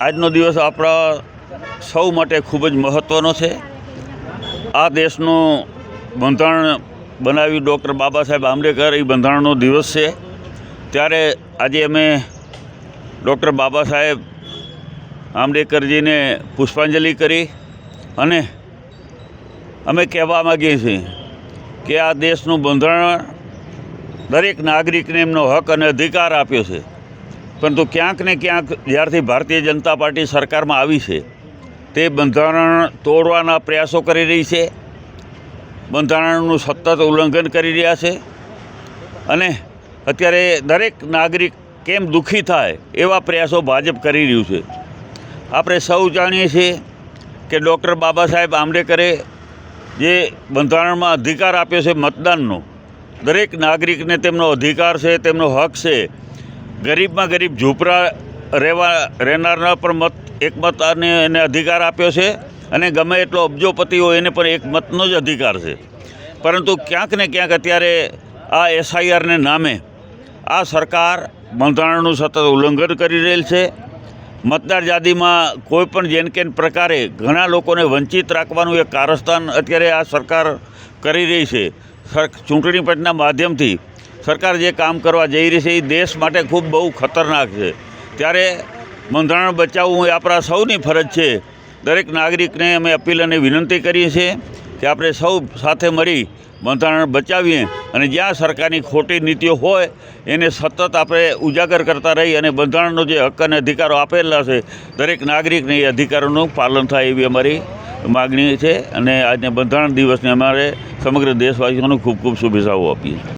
આજનો દિવસ આપણા સૌ માટે ખૂબ જ મહત્ત્વનો છે. આ દેશનું બંધારણ બનાવ્યું ડૉક્ટર બાબા સાહેબ આંબેડકર, એ બંધારણનો દિવસ છે. ત્યારે આજે અમે ડૉક્ટર બાબા સાહેબ આંબેડકરજીને પુષ્પાંજલિ કરી અને અમે કહેવા માગીએ છીએ કે આ દેશનું બંધારણ દરેક નાગરિકને એમનો હક અને અધિકાર આપ્યો છે. પરંતુ ક્યાંક ને ક્યાંક જ્યારથી ભારતીય જનતા પાર્ટી સરકારમાં આવી છે, તે બંધારણ તોડવાના પ્રયાસો કરી રહી છે, બંધારણનું સતત ઉલ્લંઘન કરી રહ્યા છે અને અત્યારે દરેક નાગરિક કેમ દુઃખી થાય એવા પ્રયાસો ભાજપ કરી રહ્યું છે. આપણે સૌ જાણીએ છીએ કે ડૉક્ટર બાબા સાહેબ આંબેડકરે જે બંધારણમાં અધિકાર આપ્યો છે મતદાનનો, દરેક નાગરિકને તેમનો અધિકાર છે, તેમનો હક છે ગરીબમાં ગરીબ ઝૂંપડા રહેવા રહેનારના પણ મત, એક મત અને એને અધિકાર આપ્યો છે અને ગમે એટલો અબજોપતિ હોય એને પણ એક મતનો જ અધિકાર છે. પરંતુ ક્યાંક ને ક્યાંક અત્યારે આ એસઆઈઆરને નામે આ સરકાર બંધારણનું સતત ઉલ્લંઘન કરી રહેલ છે. મતદાર યાદીમાં કોઈ પણ જેન કેન પ્રકારે ઘણા લોકોને વંચિત રાખવાનું એક કારસ્તાન અત્યારે આ સરકાર કરી રહી છે. ચૂંટણી પંચના માધ્યમથી સરકાર જે કામ કરવા જઈ રહી છે એ દેશ માટે ખૂબ બહુ ખતરનાક છે. ત્યારે બંધારણ બચાવવું એ આપણા સૌની ફરજ છે. દરેક નાગરિકને અમે અપીલ અને વિનંતી કરીએ છીએ કે આપણે સૌ સાથે મળી બંધારણ બચાવીએ અને જ્યાં સરકારની ખોટી નીતિઓ હોય એને સતત આપણે ઉજાગર કરતા રહી અને બંધારણનો જે હક અને અધિકારો આપેલા છે, દરેક નાગરિકને એ અધિકારોનું પાલન થાય એવી અમારી માગણી છે. અને આજના બંધારણ દિવસને અમારે સમગ્ર દેશવાસીઓને ખૂબ ખૂબ શુભેચ્છાઓ આપીએ છીએ.